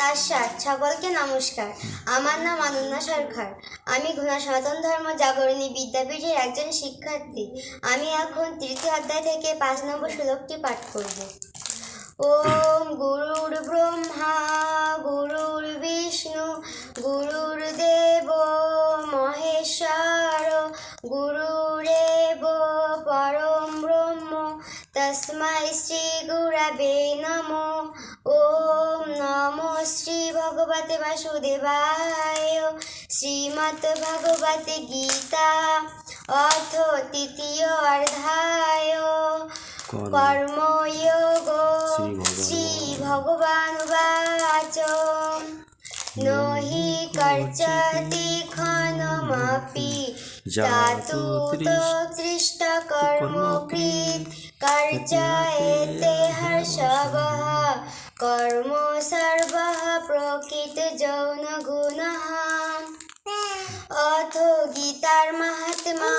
তার সাত সকলকে নমস্কার। আমার নাম অনন্যা সরকার। আমি ঘোড়া সনাতন ধর্ম জাগরণী বিদ্যাপীঠের একজন শিক্ষার্থী। আমি এখন তৃতীয় অধ্যায় থেকে পাঁচ নম্বর শ্লোকটি পাঠ করব। ওম গুরুর ব্রহ্মা, গুরুর বিষ্ণু গুরুর্দেব মহেশ্বর, গুরুরেব, পরম ব্রহ্ম তস্মাই শ্রী গুরবে নমো। ভগবতে বাসুদেবায়। শ্রীমৎ ভগবত গীতা অথ তৃতীয় অর্ধায় কর্মযোগ শ্রী ভগবান বাচ। নহি কর্চতি খনমপি জাতু তৃষ্ট কর্মকৃত এতে হর্ষবহ। কর্ম সর্ব প্রকৃত যৌন গুণ অথ গীতার মাহাত্মা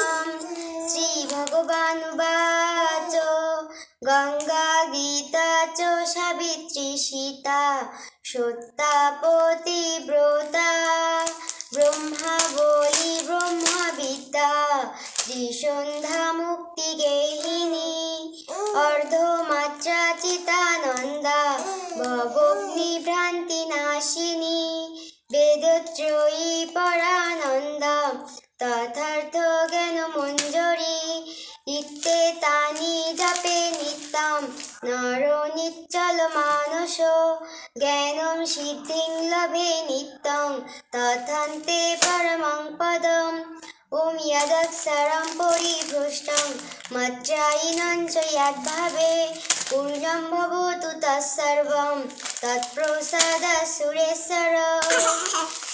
শ্রী ভগবানুবাচ গঙ্গা গীতা চ সাবিত্রী সীতা সত্যা পতিব্রতা। ব্রহ্মা বলি ব্রহ্মবিদ্যা, ত্রিসন্ধ্যা মুক্তি গেহিনী অর্ধমাত্রাচিত ইত্তে তানি জপে নিত্যম নর নিচ্চল মানস। জ্ঞানম সিদ্ধিং লভে নিত্যং তথান্তে পরমং পদম। ওম যদক্ষরম পরিভ্রষ্টং মজ্জায়িনং চ যদ্ভাবে পূর্ণং ভবতু তৎসর্বং তৎপ্রসাদ সুরেশ্বর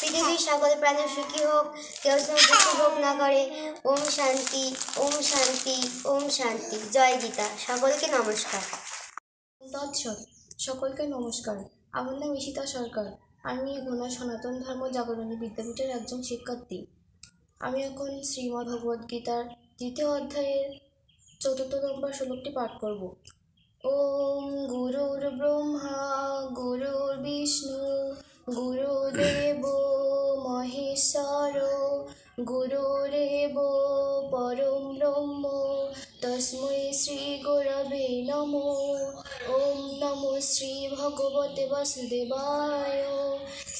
পৃথিবীর সকল প্রাণী সুখী হোক, কেউ যেন দুঃখী ভোগ না করে। ওম শান্তি ওম শান্তি ওম শান্তি। জয় গীতা। সকলকে নমস্কার। তৎসৎ। সকলকে নমস্কার। আমার নাম ঈশিতা সরকার। আমি ঘোনা সনাতন ধর্ম জাগরণী বিদ্যাপীঠের একজন শিক্ষার্থী। আমি এখন শ্রীমদ্ ভগবদ্ গীতার দ্বিতীয় অধ্যায়ের চতুর্থ নম্বর শ্লোকটি পাঠ করব। ওম গুরুর ব্রহ্মা, গুরুর বিষ্ণু, গুরুদেব গুরুরেব পরম ব্রহ্ম তস্মৈ শ্রী গুরবে নমো। ওম নমো শ্রী ভগবতে বাসুদেবায়।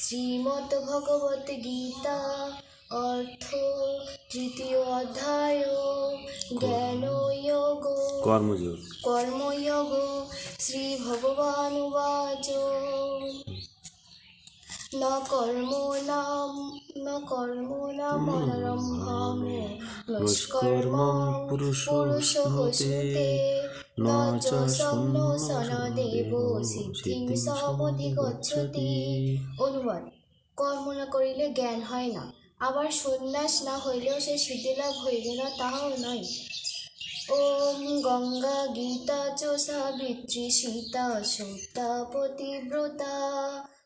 শ্রীমদ্ ভগবত গীতা অর্থ তৃতীয় অধ্যায় জ্ঞানযোগ কর্মযোগ। কর্মযোগ শ্রী ভগবান উবাচ। ন নষ্কর্ম পুরুষ হসুতে ন চ সম্মোসন দেব সিদ্ধিং সমধিগচ্ছতি অনুবাদ। কর্ম না করিলে জ্ঞান হয় না। আবার সন্ন্যাস না হইলেও সে সিদ্ধিলাভ হইবে না তাহাও নয়। ওম গঙ্গা গীতা চ সাবিত্রী সীতা সত্তা পতিব্রতা।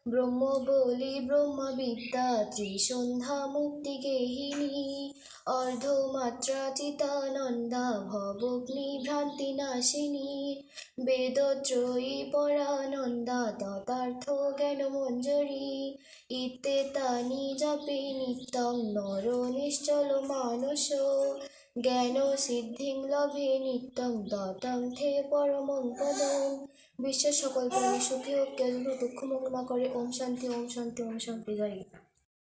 ব্রহ্ম বলি ব্রহ্মবিদ্যা, ত্রিসন্ধ্যা মুক্তি গেহিনী। অর্ধমাত্রা চিতানন্দা ভবগ্নি ভ্রান্তি নাশিনী। বেদত্রয়ী পরানন্দা, তথার্থ জ্ঞান মঞ্জরি। ইতে তানি জপে নিত্যং নর নিশ্চল মানস। জ্ঞান সিদ্ধিং লভে নিত্যং দতং থে পরমং পদং বিশ্বের সকল প্রাণী সুখী ও যেন দুঃখ না করে। ওম শান্তি ওম শান্তি ওম শান্তি। জয়।